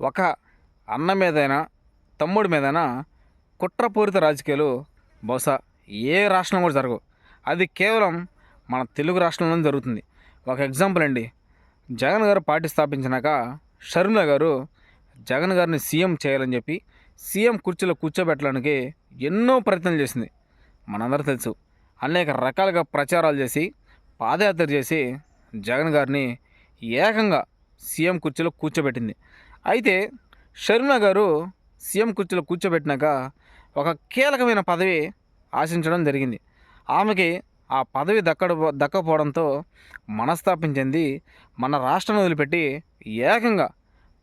ఒక అన్న మీదైనా తమ్ముడి మీదైనా కుట్రపూరిత రాజకీయాలు బహుశా ఏ రాష్ట్రం కూడా జరగవు. అది కేవలం మన తెలుగు రాష్ట్రంలోనే జరుగుతుంది. ఒక ఎగ్జాంపుల్ అండి. జగన్ గారు పార్టీ స్థాపించినాక షర్మిల గారు జగన్ గారిని సీఎం చేయాలని చెప్పి సీఎం కుర్చీలో కూర్చోబెట్టడానికి ఎన్నో ప్రయత్నాలు చేసింది. మనందరూ తెలుసు. అనేక రకాలుగా ప్రచారాలు చేసి పాదయాత్ర చేసి జగన్ గారిని ఏకంగా సీఎం కుర్చీలో కూర్చోబెట్టింది. అయితే షర్మిల గారు సీఎం కుర్చీలో కూర్చోబెట్టినాక ఒక కీలకమైన పదవి ఆశించడం జరిగింది. ఆమెకి ఆ పదవి దక్కడ దక్కపోవడంతో మనస్తాపం చెంది మన రాష్ట్రం వదిలిపెట్టి ఏకంగా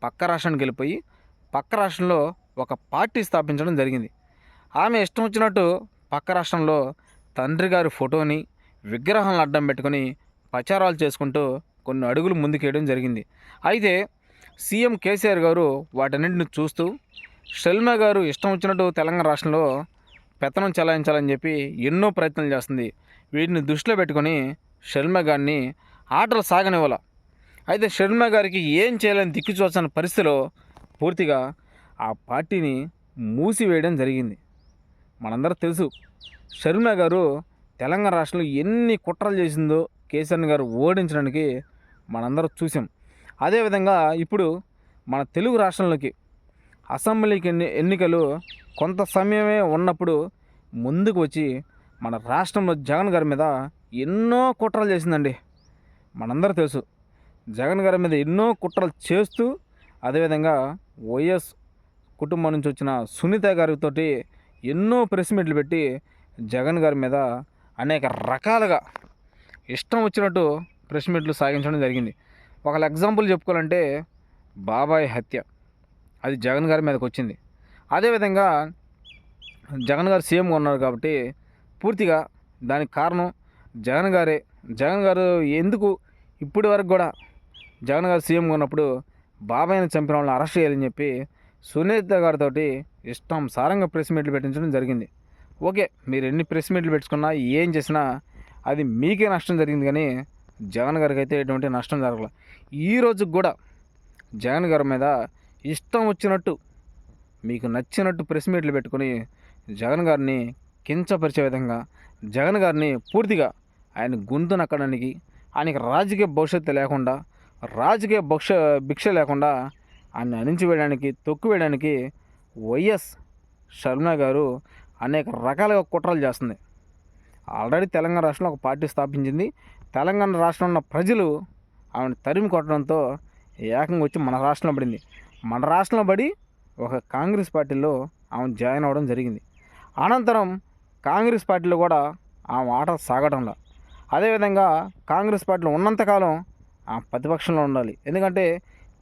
పక్క రాష్ట్రానికి వెళ్ళిపోయి పక్క రాష్ట్రంలో ఒక పార్టీ స్థాపించడం జరిగింది. ఆమె ఇష్టం వచ్చినట్టు పక్క రాష్ట్రంలో తండ్రి గారి ఫోటోని విగ్రహాలను అడ్డం పెట్టుకొని ప్రచారాలు చేసుకుంటూ కొన్ని అడుగులు ముందుకేయడం జరిగింది. అయితే సీఎం కేసీఆర్ గారు వాటన్నింటిని చూస్తూ షల్మ గారు ఇష్టం వచ్చినట్టు తెలంగాణ రాష్ట్రంలో పెత్తనం చెలాయించాలని చెప్పి ఎన్నో ప్రయత్నాలు చేస్తుంది. వీటిని దృష్టిలో పెట్టుకొని షర్మిల గారిని ఆటలు సాగనివ్వాల. అయితే షర్మ గారికి ఏం చేయాలని దిక్కుచోచని పరిస్థితిలో పూర్తిగా ఆ పార్టీని మూసివేయడం జరిగింది. మనందరూ తెలుసు షర్మ గారు తెలంగాణ రాష్ట్రంలో ఎన్ని కుట్రలు చేసిందో కేసీఆర్ గారు ఓడించడానికి మనందరూ చూసాం. అదేవిధంగా ఇప్పుడు మన తెలుగు రాష్ట్రంలోకి అసెంబ్లీకి ఎన్ని ఎన్నికలు కొంత సమయమే ఉన్నప్పుడు ముందుకు వచ్చి మన రాష్ట్రంలో జగన్ గారి మీద ఎన్నో కుట్రలు చేసిందండి. మనందరూ తెలుసు. జగన్ గారి మీద ఎన్నో కుట్రలు చేస్తూ అదేవిధంగా వైఎస్ కుటుంబం నుంచి వచ్చిన సునీత గారితో ఎన్నో ప్రెస్ మీట్లు పెట్టి జగన్ గారి మీద అనేక రకాలుగా ఇష్టం వచ్చినట్టు ప్రెస్ మీట్లు సాగించడం జరిగింది. ఒక ఎగ్జాంపుల్ చెప్పుకోవాలంటే బాబాయ్ హత్య. అది జగన్ గారి మీదకి వచ్చింది. అదేవిధంగా జగన్ గారు సీఎంగా ఉన్నారు కాబట్టి పూర్తిగా దానికి కారణం జగన్ గారే. జగన్ గారు ఎందుకు ఇప్పటి వరకు కూడా జగన్ గారు సీఎంగా ఉన్నప్పుడు బాబాయ్ని చంపిన వాళ్ళని అరెస్ట్ చేయాలని చెప్పి సునీత గారితో ఇష్టం సారంగా ప్రెస్ మీట్లు పెట్టించడం జరిగింది. ఓకే మీరు ఎన్ని ప్రెస్ మీట్లు పెట్టుకున్నా ఏం చేసినా అది మీకే నష్టం జరిగింది కానీ జగన్ గారికి అయితే ఎటువంటి నష్టం జరగల. ఈ రోజుకి కూడా జగన్ గారి మీద ఇష్టం వచ్చినట్టు మీకు నచ్చినట్టు ప్రెస్ మీట్లు పెట్టుకొని జగన్ గారిని కించపరిచే విధంగా జగన్ గారిని పూర్తిగా ఆయన గొంతు నక్కడానికి ఆయనకి రాజకీయ భవిష్యత్తు లేకుండా రాజకీయ భక్ష భిక్ష లేకుండా ఆయన అణించివేయడానికి తొక్కివేయడానికి వైఎస్ శర్మ గారు అనేక రకాలుగా కుట్రలు చేస్తుంది. ఆల్రెడీ తెలంగాణ రాష్ట్రంలో ఒక పార్టీ స్థాపించింది తెలంగాణ రాష్ట్రంలో ఉన్న ప్రజలు ఆమెను తరిమి కొట్టడంతో ఏకంగా వచ్చి మన రాష్ట్రంలో పడింది. మన రాష్ట్రంలో పడి ఒక కాంగ్రెస్ పార్టీలో ఆమె జాయిన్ అవ్వడం జరిగింది. అనంతరం కాంగ్రెస్ పార్టీలో కూడా ఆమె ఆట సాగడంలో అదేవిధంగా కాంగ్రెస్ పార్టీలో ఉన్నంతకాలం ఆమె ప్రతిపక్షంలో ఉండాలి. ఎందుకంటే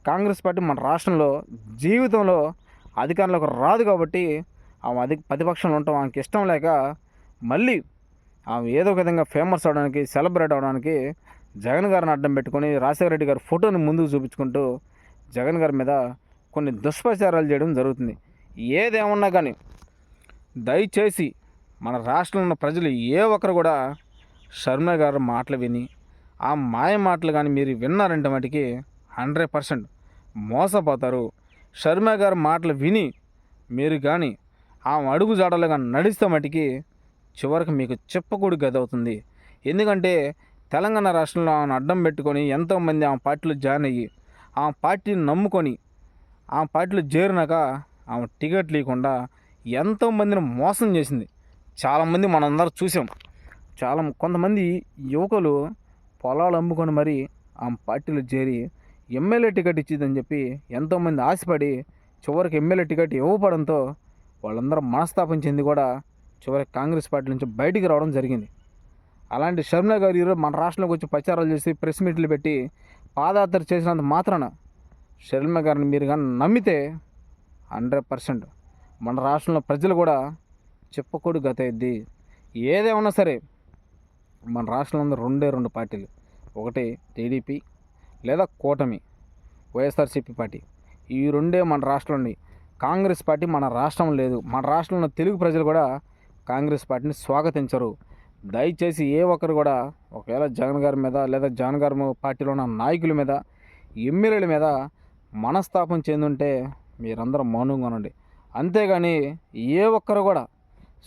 కాంగ్రెస్ పార్టీ మన రాష్ట్రంలో జీవితంలో అధికారంలోకి రాదు కాబట్టి ఆమె అధి ప్రతిపక్షంలో ఉండటం ఆమెకి ఇష్టం లేక మళ్ళీ ఆమె ఏదో ఒక విధంగా ఫేమస్ అవడానికి సెలబ్రేట్ అవడానికి జగన్ గారిని అడ్డం పెట్టుకొని రాజశేఖర రెడ్డి గారి ఫోటోని ముందుకు చూపించుకుంటూ జగన్ గారి మీద కొన్ని దుష్ప్రచారాలు చేయడం జరుగుతుంది. ఏదేమన్నా కానీ దయచేసి మన రాష్ట్రంలో ఉన్న ప్రజలు ఏ ఒక్కరు కూడా శర్మ గారి మాటలు విని ఆ మాయ మాటలు కానీ మీరు విన్నారంటే మటుకి హండ్రెడ్ పర్సెంట్ మోసపోతారు. శర్మ గారి మాటలు విని మీరు కానీ ఆ అడుగు జాడలుగా నడిస్తే మటుకి చివరికి మీకు చెప్పకూడి గదవుతుంది. ఎందుకంటే తెలంగాణ రాష్ట్రంలో ఆమెను అడ్డం పెట్టుకొని ఎంతోమంది ఆమె పార్టీలో జాయిన్ అయ్యి ఆ పార్టీని నమ్ముకొని ఆ పార్టీలో చేరినాక ఆమె టికెట్ లేకుండా ఎంతోమందిని మోసం చేసింది. చాలామంది మనందరం చూసాం. చాలా కొంతమంది యువకులు పొలాలు అమ్ముకొని మరి ఆమె పార్టీలో చేరి ఎమ్మెల్యే టికెట్ ఇచ్చిందని చెప్పి ఎంతోమంది ఆశపడి చివరికి ఎమ్మెల్యే టికెట్ ఇవ్వపడంతో వాళ్ళందరూ మనస్తాపం చెంది కూడా చివరికి కాంగ్రెస్ పార్టీ నుంచి బయటికి రావడం జరిగింది. అలాంటి షర్మిల గారు ఈరోజు మన రాష్ట్రంలోకి వచ్చి ప్రచారాలు చేసి ప్రెస్ మీట్లు పెట్టి పాదయాత్ర చేసినంత మాత్రాన షర్మిల గారిని మీరు కానీ నమ్మితే హండ్రెడ్ పర్సెంట్ మన రాష్ట్రంలో ప్రజలు కూడా చెప్పకూడదు గత ఇది ఏదేమన్నా సరే మన రాష్ట్రంలో రెండే రెండు పార్టీలు. ఒకటి టీడీపీ లేదా కూటమి వైఎస్ఆర్సీపీ పార్టీ. ఈ రెండే మన రాష్ట్రంలో ఉన్నాయి కాంగ్రెస్ పార్టీ మన రాష్ట్రం లేదు. మన రాష్ట్రంలో ఉన్న తెలుగు ప్రజలు కూడా కాంగ్రెస్ పార్టీని స్వాగతించరు. దయచేసి ఏ ఒక్కరు కూడా ఒకవేళ జగన్ గారి మీద లేదా జగన్ గారి పార్టీలో ఉన్న నాయకుల మీద ఎమ్మెల్యేల మీద మనస్తాపం చెందుంటే మీరందరూ మౌనంగా ఉండండి. అంతేగాని ఏ ఒక్కరు కూడా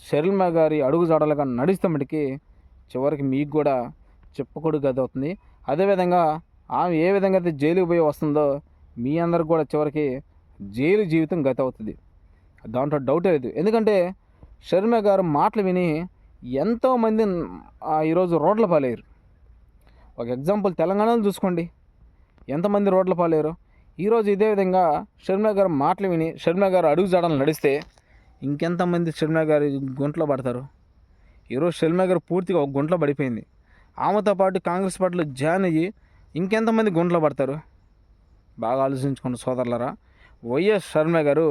షర్మిల గారి అడుగుజాడలుగా నడిస్తే మటుకి చివరికి మీకు కూడా చెప్పుకోడు గది అవుతుంది అదేవిధంగా ఆమె ఏ విధంగా అయితే జైలుకి పోయి వస్తుందో మీ అందరికి కూడా చివరికి జైలు జీవితం గతి అవుతుంది దాంట్లో డౌటే లేదు. ఎందుకంటే షర్మిల గారు మాటలు విని ఎంతోమంది ఈరోజు రోడ్ల పాలేరు ఒక ఎగ్జాంపుల్ తెలంగాణలో చూసుకోండి. ఎంతమంది రోడ్ల పాలేరు ఈరోజు ఇదే విధంగా షర్మిల గారు మాటలు విని షర్మిల గారు అడుగు జాడలు నడిస్తే ఇంకెంతమంది షర్మిల గారి గుంట్లో పడతారు? ఈరోజు షర్మిల గారు పూర్తిగా ఒక గుంట్లో పడిపోయింది. ఆమెతో పాటు కాంగ్రెస్ పార్టీలో జాయిన్ అయ్యి ఇంకెంతమంది గుంట్లో పడతారు? బాగా ఆలోచించుకున్న సోదరులరా. వైఎస్ షర్మిల గారు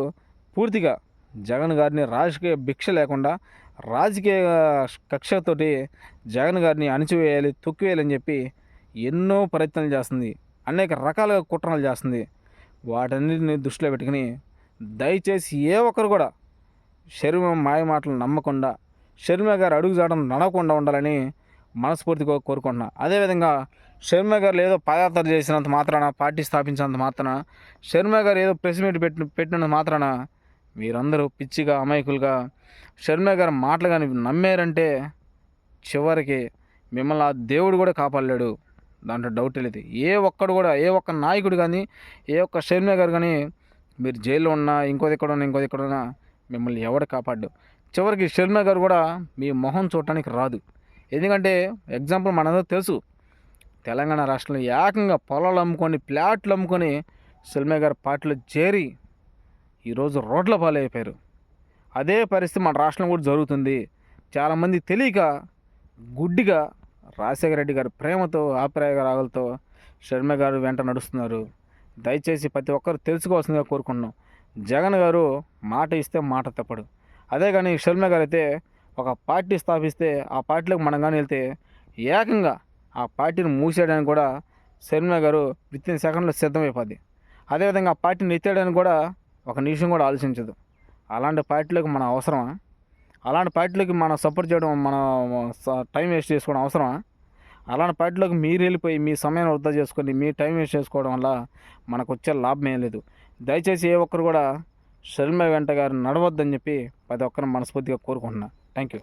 పూర్తిగా జగన్ గారిని రాజకీయ భిక్ష లేకుండా రాజకీయ కక్షతోటి జగన్ గారిని అణిచివేయాలి తొక్కివేయాలని చెప్పి ఎన్నో ప్రయత్నాలు చేస్తుంది. అనేక రకాలుగా కుట్రలు చేస్తుంది. వాటన్నిటిని దృష్టిలో పెట్టుకుని దయచేసి ఏ ఒక్కరు కూడా శర్మ మాయ మాటలు నమ్మకుండా శర్మ గారు అడుగుజాడడం నడవకుండా ఉండాలని మనస్ఫూర్తిగా కోరుకుంటున్నా. అదేవిధంగా శర్మ గారు ఏదో పాదయాత్ర చేసినంత మాత్రాన పార్టీ స్థాపించినంత మాత్రాన శర్మ గారు ఏదో ప్రెస్ మీట్ పెట్టి పెట్టినంత మాత్రాన మీరందరూ పిచ్చిగా అమాయకులుగా షర్మిల గారి మాటలు కానీ నమ్మారంటే చివరికి మిమ్మల్ని ఆ దేవుడు కూడా కాపాడలేడు. దాంట్లో డౌట్ లేదు. ఏ ఒక్కడు కూడా ఏ ఒక్క నాయకుడు కానీ ఏ ఒక్క షర్మిల గారు కానీ మీరు జైల్లో ఉన్నా ఇంకో ఎక్కడ ఉన్నా ఇంకో ఎక్కడ ఉన్నా మిమ్మల్ని ఎవడు కాపాడు చివరికి షర్మిల గారు కూడా మీ మొహం చూడటానికి రాదు. ఎందుకంటే ఎగ్జాంపుల్ మనందరూ తెలుసు. తెలంగాణ రాష్ట్రంలో ఏకంగా పొలాలు అమ్ముకొని ప్లాట్లు అమ్ముకొని షర్మిల గారు పార్టీలో చేరి ఈరోజు రోడ్ల పాలైపోయారు. అదే పరిస్థితి మన రాష్ట్రంలో కూడా జరుగుతుంది. చాలామంది తెలియక గుడ్డిగా రాజశేఖర రెడ్డి గారి ప్రేమతో ఆప్యాయ రాగలతో షర్మిల గారు వెంట నడుస్తున్నారు. దయచేసి ప్రతి ఒక్కరు తెలుసుకోవాల్సిందిగా కోరుకుంటున్నాం. జగన్ గారు మాట ఇస్తే మాట తప్పడు. అదే కానీ షర్మిల గారు అయితే ఒక పార్టీ స్థాపిస్తే ఆ పార్టీలోకి మనం కానీ వెళ్తే ఏకంగా ఆ పార్టీని మూసేయడానికి కూడా శర్మ గారు విత్ ఇన్ సెకండ్లో సిద్ధమైపోద్ది. అదేవిధంగా ఆ పార్టీని ఎత్తేయడానికి కూడా ఒక నిమిషం కూడా ఆలోచించదు. అలాంటి పార్టీలకు మన అవసరమా? అలాంటి పార్టీలకి మనం సపోర్ట్ చేయడం మన స- టైం వేస్ట్ చేసుకోవడం అవసరమా? అలాంటి పార్టీలోకి మీరు వెళ్ళిపోయి మీ సమయాన్ని వృధా చేసుకొని మీ టైం వేస్ట్ చేసుకోవడం వల్ల మనకు వచ్చే లాభం ఏం లేదు. దయచేసి ఏ ఒక్కరు కూడా షర్మిల వెంట గారు నడవద్దని చెప్పి ప్రతి ఒక్కరిని మనస్ఫూర్తిగా కోరుకుంటున్నా. Thank you